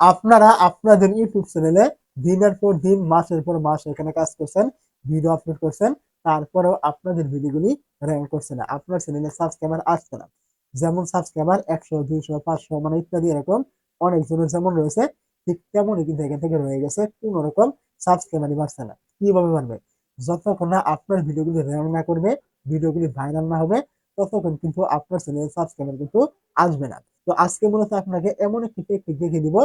আপনারা আপনাদের ইউটিউব চ্যানেলে দিনের পর দিন, মাসের পর মাস এখানে কাজ করছেন ভিডিও আপলোড করছেন, তারপরেও আপনাদের ভিডিওগুলি র্যাঙ্ক করছে না। আপনার চ্যানেলে সাবস্ক্রাইবার আসছে না। যেমন সাবস্ক্রাইবার একশো, দুইশো, পাঁচশো মানে ইত্যাদি এরকম অনেকজনের যেমন রয়েছে, ঠিক তেমনই কিন্তু এখান থেকে রয়ে গেছে, কোন রকম সাবস্ক্রাইবারই বাড়ছে না। কীভাবে বাড়বে? যতক্ষণ না আপনার ভিডিওগুলি র্যাঙ্ক না করবে ভিডিওগুলি ভাইরাল না হবে, ততক্ষণ কিন্তু আপনার চ্যানেলে সাবস্ক্রাইবার কিন্তু আসবে না। তো আজকে মূলত আপনাকে এমন একটি টেকনিক দেখিয়ে দিব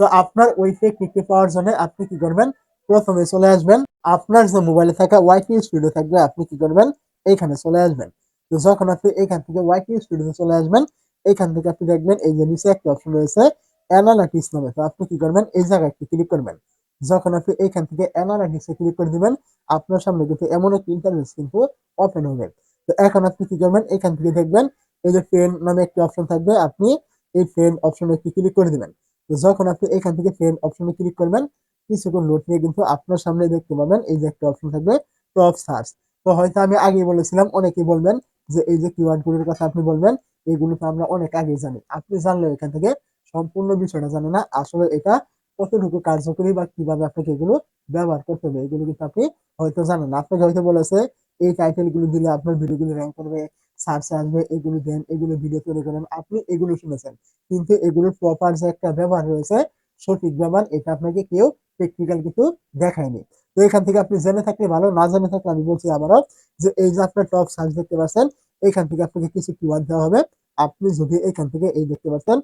তো আপনার ওই টেকনিকটি পাওয়ার জন্য আপনি কি করবেন? প্রথমে চলে আসবেন। আপনার যে মোবাইলে থাকা ওয়াইটি স্টুডিও থাকবে, আপনি কি করবেন? এইখানে চলে আসবেন। তো যখন আপনি এখান থেকে ওয়াইটি স্টুডিও চলে আসবেন এখান থেকে আপনি দেখবেন এই যে নিচে একটা অপশন রয়েছে অ্যানালাইটিক্স নামে। তো আপনি কি করবেন? এই জায়গায় একটু ক্লিক করবেন। যখন আপনি এখান থেকে অ্যানালাইটিক্সে ক্লিক করে দিবেন, আপনার সামনে কিন্তু এমন একটি ইন্টারফেস কিন্তু ওপেন হবে। তো এখন আপনি কি করবেন? এখান থেকে দেখবেন, এই যে ফ্রেন্ড নামে একটি অপশন থাকবে, আপনি এই ফ্রেন্ড অপশনে একটি ক্লিক করে দিবেন। তো যখন আপনি এখান থেকে ফ্রেন্ড অপশনে ক্লিক করবেন, কিছুক্ষণ লোড নিয়ে কিন্তু আপনার সামনে দেখতে পাবেন এই যে একটা অপশন থাকবে টপ সার্চ তো হয়তো আমি আগেই বলেছিলাম, অনেকেই বলবেন যে এই যে কিওয়ার্ডগুলোর কথা আপনি বলবেন, এগুলো তো আমরা অনেক আগে জানি। আপনি জানলেও এখান থেকে সম্পূর্ণ বিষয়টা জানেন না, আসলে এটা কতটুকু কার্যকরী বা কীভাবে আপনাকে এগুলো ব্যবহার করতে হবে, এগুলো কিন্তু আপনি হয়তো জানেন আপনাকে হয়তো বলেছে, এই টাইটেলগুলো দিলে আপনার ভিডিওগুলো র্যাঙ্ক করবে সার্চে আসবে, এগুলো দেন এগুলো ভিডিও তৈরি করেন। আপনি এগুলো শুনেছেন, কিন্তু এগুলোর প্রপার যে একটা ব্যবহার রয়েছে, সঠিক ব্যবহার, এটা আপনাকে কেউ টেকনিক্যাল কিছু দেখায়নি। তো এখান থেকে আপনি জেনে থাকলে ভালো, না জেনে থাকলে আমি বলছি আবারও যে এই যে আপনার টপ সার্চ দেখতে পাচ্ছেন, এখান থেকে আপনাকে কিছু কিওয়ার্ড দেওয়া হবে। আপনি যদি এখান থেকে এই দেখতে পাচ্ছেন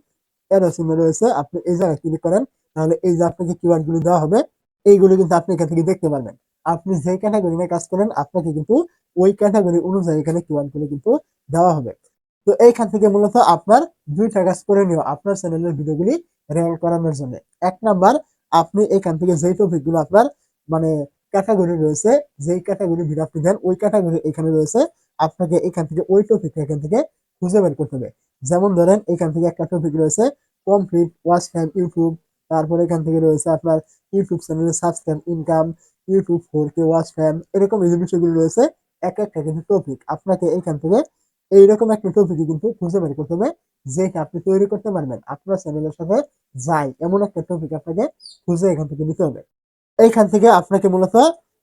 এরো চিহ্ন রয়েছে, আপনি এই জায়গায় ক্লিক করেন, তাহলে এই যে আপনাকে কিওয়ার্ডগুলো দেওয়া হবে, এইগুলো কিন্তু আপনি এখান থেকে দেখতে পারবেন। আপনি যে ক্যাটাগরি নিয়ে কাজ করেন, আপনাকে কিন্তু ওই ক্যাটাগরি অনুযায়ী এখানে কিওয়ার্ডগুলো কিন্তু দেওয়া হবে। তো এইখান থেকে মূলত আপনার দুইটা কাজ করে নিও আপনার চ্যানেলের ভিডিওগুলি র্যাঙ্ক করানোর জন্য। এক নাম্বার, আপনি এখান থেকে যেই টপিকগুলো আপনার মানে ক্যাটাগরি রয়েছে, যেই ক্যাটাগরি ভিডিও আপনি দেন, ওই ক্যাটাগরি এখানে রয়েছে, আপনাকে এখান থেকে ওই টপিক এখান থেকে খুঁজে বের করতে হবে। যেমন ধরেন, এখান থেকে একটা টপিক রয়েছে কমপ্লিট ওয়াচ টাইম ইউটিউব তারপর এখান থেকে রয়েছে আপনার ইউটিউব চ্যানেলের subscribe income YouTube four K watch time এরকম এই যে বিষয়গুলো রয়েছে, এক একটা কিন্তু টপিক আপনাকে এইখান থেকে এইরকম একটা টপিক কিন্তু খুঁজে বের করতে হবে যেটা আপনি তৈরি করতে পারবেন। আপনার চ্যানেলের সাথে যাই, এমন একটা টপিক আপনাকে খুঁজে এখান থেকে নিতে হবে। এইখান থেকে আপনাকে মূলত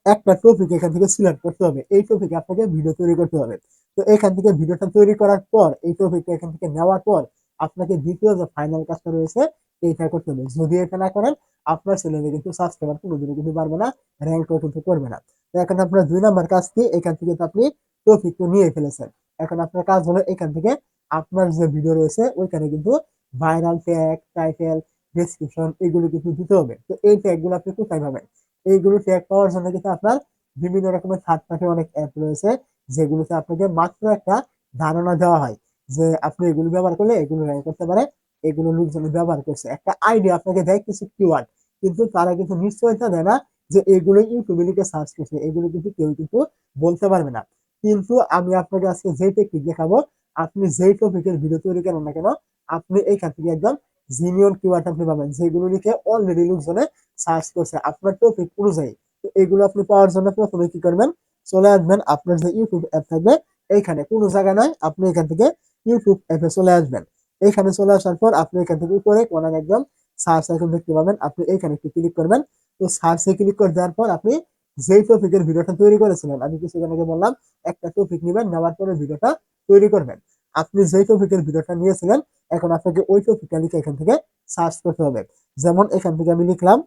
একটা টপিক এখান থেকে সিলেক্ট করতে হবে, এই টপিকে আপনাকে ভিডিও তৈরি করতে হবে। তো এখান থেকে ভিডিওটা তৈরি করার পর, এই টপিকটা এখান থেকে নেওয়ার পর, আপনাকে দ্বিতীয় যে ফাইনাল কাজটা রয়েছে এইটা করতে হবে। যদি এটা না করেন, আপনার চ্যানেলে কিন্তু সাবস্ক্রাইবার কোনোদিনও কিন্তু পারবে না র্যাঙ্কও কিন্তু করবে না। তো এখন আপনার দুই নাম্বার কাজ কি? এখান থেকে তো আপনি টপিক তো নিয়ে ফেলেছেন। এখন আপনার কাজ হলো এখান থেকে আপনার যে ভিডিও রয়েছে, ওইখানে কিন্তু ভাইরাল ট্যাগ টাইটেল ডেসক্রিপশন এগুলো কিন্তু দিতে হবে। তো এই ট্যাগগুলো আপনি কোথায় পাবেন? এইগুলো ট্যাগ পাওয়ার জন্য কিন্তু আপনার বিভিন্ন রকমের থার্ড পার্টি অনেক অ্যাপ রয়েছে, যেগুলোতে আপনাকে মাত্র একটা ধারণা দেওয়া হয় যে আপনি এগুলো ব্যবহার করলে এগুলো র্যাঙ্ক করতে পারে। এগুলো লোকজন ব্যবহার করছে। একটা আইডিয়া আপনাকে দেয় কিছু কিওয়ার্ড কিন্তু তারা কিন্তু নিশ্চয়তা দেয় না যে এগুলো ইউটিউবে লিখে সার্চ করছে, এগুলো কিন্তু কেউ কিন্তু বলতে পারবে না। কিন্তু আমি আপনাকে আজকে যে টেকনিক দেখাবো, আপনি যেই টপিকের ভিডিও তৈরি করেন না কেন, আপনি এইখান থেকে একদম জিনিয়ন কিওয়ার্ড আপনি পাবেন, যেগুলো লিখে অলরেডি লোকজনে সার্চ করছে আপনার টপিক অনুযায়ী। তো এগুলো আপনি পাওয়ার জন্য প্রথমে কি করবেন, চলে আসবেন আপনার যে ইউটিউব অ্যাপ থাকবে, এইখানে কোনো জায়গা নয়, আপনি এখান থেকে ইউটিউব অ্যাপে চলে আসবেন। এইখানে চলে আসার পর আপনি এখান থেকে উপরে কোনার একদম সার্চ আইকন দেখতে পাবেন। আপনি এইখানে একটু ক্লিক করবেন। তো সার্চে ক্লিক করে দেওয়ার পর আপনি যেই টপিকের ভিডিওটা তৈরি করেছিলেন, আমি কিছুক্ষণ আগে বললাম, একটা টপিক নেবেন, নেওয়ার পরে ভিডিওটা তৈরি করবেন। আপনি যেই টপিকের ভিডিওটা নিয়েছিলেন, এখন আপনাকে ওই টপিকটা লিখে এখান থেকে সার্চ করতে হবে। যেমন এখান থেকে আমি লিখলাম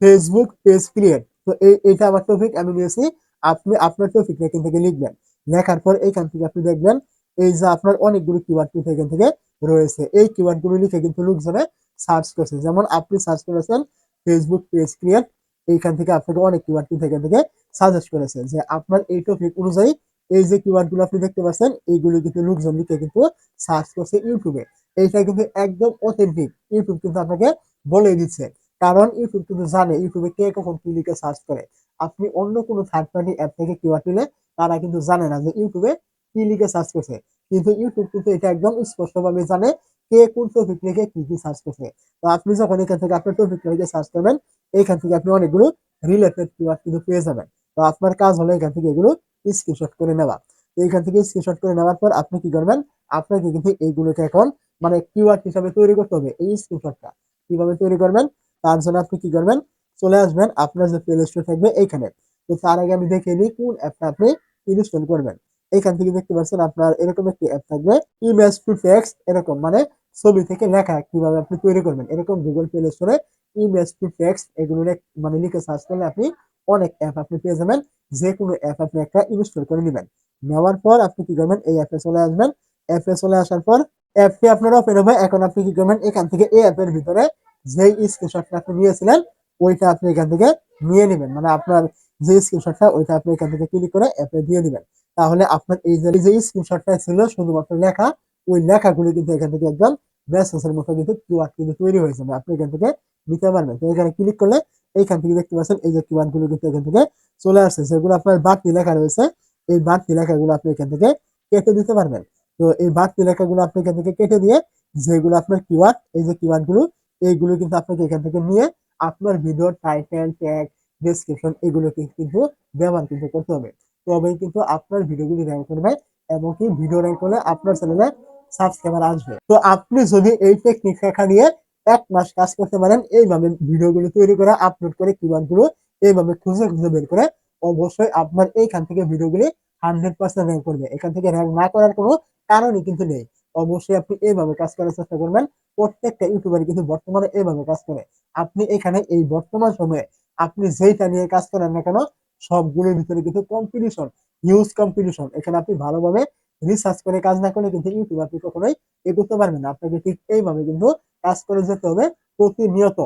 ফেসবুক পেজ ক্রিয়েট তো এই, এইটা আমার টপিক আমি নিয়েছি। আপনি আপনার টপিকটা এখান থেকে লিখবেন। লেখার পর এইখান থেকে আপনি দেখবেন, এই যে আপনার অনেকগুলো কিওয়ার্ড কিন্তু এখান থেকে রয়েছে। এই কিওয়ার্ডগুলো লিখে কিন্তু লোকজনে সার্চ করছে। যেমন আপনি সার্চ করেছেন ফেসবুক পেজ ক্রিয়েট এইখান থেকে আপনাকে অনেক কিওয়ার্ড কিন্তু এখান থেকে সাজেস্ট করেছে যে আপনার এই টপিক অনুযায়ী এই যে কিওয়ার্ডগুলো আপনি দেখতে পাচ্ছেন, এইগুলো কিন্তু লোকজন লিখে কিন্তু সার্চ করছে ইউটিউবে এইটা কিন্তু একদম অথেন্টিক ইউটিউব কিন্তু আপনাকে বলে দিচ্ছে। কারণ ইউটিউব কিন্তু জানে ইউটিউবে কে কখন কি লিখে সার্চ করে। আপনি অন্য কোনো থার্ড পার্টি অ্যাপ থেকে কিওয়ার্ড নিলে তারা কিন্তু জানে না যে ইউটিউবে কি লিখে সার্চ করছে? কিন্তু ইউটিউব কিন্তু এটা একদম স্পষ্টভাবে জানে কে কোন টপিক লিখে কি কি সার্চ করছে। তো আপনি যখন এখান থেকে আপনার টপিক লিখে সার্চ করবেন এইখান থেকে আপনি অনেকগুলো রিলেটেড কিওয়ার্ড কিন্তু পেয়ে যাবেন। তো আপনার কাজ হলো এখান থেকে এগুলো স্ক্রিনশট করে নেওয়া। তো এইখান থেকে স্ক্রিনশট করে নেওয়ার পর আপনি কি করবেন? আপনাকে কিন্তু এইগুলোকে এখন মানে কিওয়ার্ড হিসাবে তৈরি করতে হবে, এই স্ক্রিনশটটা কীভাবে তৈরি করবেন? তার জন্য আপনি কি করবেন? চলে আসবেন আপনার যে প্লে স্টোর থাকবে এইখানে তো তার আগে আমি দেখে নিই কোন অ্যাপটা আপনি ইনস্টল করবেন। এইখান থেকে দেখতে পাচ্ছেন আপনার এরকম একটি অ্যাপ থাকবে। ইমেজ টু টেক্সট এরকম মানে ছবি থেকে লেখা কীভাবে আপনি তৈরি করবেন। এরকম গুগল প্লে স্টোরে ইমেজ টু টেক্সট এগুলো মানে লিখে সার্চ করলে আপনি অনেক অ্যাপ আপনি পেয়ে যাবেন। যে কোনো অ্যাপ আপনি একটা ইনস্টল করে নেবেন। নেওয়ার পর আপনি কি করবেন? এই অ্যাপে চলে আসবেন। অ্যাপে চলে আসার পর অ্যাপটি আপনার ওপেন হবে। এখন আপনি কি করবেন? এখান থেকে এই অ্যাপের ভিতরে যেই স্ক্রিনশটটা আপনি নিয়েছিলেন, ওইটা আপনি এখান থেকে নিয়ে নেবেন। মানে আপনার যে স্ক্রিনশটটা ওইটা আপনি এখান থেকে ক্লিক করে অ্যাপে দিয়ে দিবেন। তাহলে আপনার এই যে স্ক্রিনশটটা ছিল, শুধুমাত্র লেখা, ওই লেখাগুলো কিন্তু এখান থেকে একদম মেসেজের মতো কিন্তু কিউআর কিন্তু তৈরি হয়ে যাবে আপনি এখান থেকে নিতে পারবেন। তো এখানে ক্লিক করলে এইখান থেকে দেখতে পাচ্ছেন, এই যে কিউআরগুলো কিন্তু এখান থেকে চলে আসছে। যেগুলো আপনার বাড়তি লেখা রয়েছে। এই বাড়তি লেখাগুলো আপনি এখান থেকে কেটে দিতে পারবেন। তো এই বাড়তি লেখাগুলো আপনি এখান থেকে কেটে দিয়ে যেগুলো আপনার কিওয়ার্ড এই যে কিওয়ার্ডগুলো, এইগুলো কিন্তু আপনাকে এখান থেকে নিয়ে আপনার ভিডিও টাইটেল ট্যাগ ডেসক্রিপশন এগুলো কিন্তু ব্যবহার কিন্তু করতে হবে। তবেই কিন্তু আপনার ভিডিওগুলি র্যাঙ্ক করবে এবং কি ভিডিও র্যাঙ্ক করলে আপনার চ্যানেলে সাবস্ক্রাইবার আসবে। তো আপনি যদি এই টেকনিক শেখা নিয়ে এক মাস কাজ করতে পারেন, এইভাবে ভিডিওগুলো তৈরি করে আপলোড করে কিওয়ার্ডগুলো এইভাবে খুঁজে খুঁজে বের করে অবশ্যই আপনার এইখান থেকে ভিডিওগুলি হান্ড্রেড পার্সেন্ট র্যাঙ্ক করবে। এখান থেকে র্যাঙ্ক না করার কোনো কারণই কিন্তু নেই। অবশ্যই আপনি এইভাবে কাজ করার চেষ্টা করবেন। প্রত্যেকটা ইউটিউবার কিন্তু বর্তমানে এইভাবে কাজ করে। আপনি এখানে এই বর্তমান সময়ে আপনি যেইটা নিয়ে কাজ করেন না কেন সবগুলোর ভিতরে কিন্তু কম্পিটিশন হিউজ কম্পিটিশন এখানে আপনি ভালোভাবে রিসার্চ করে কাজ না করলে কিন্তু ইউটিউব আপনি কখনোই এগোতে পারবেন না। আপনাকে ঠিক এইভাবে কিন্তু কাজ করে যেতে হবে প্রতিনিয়ত।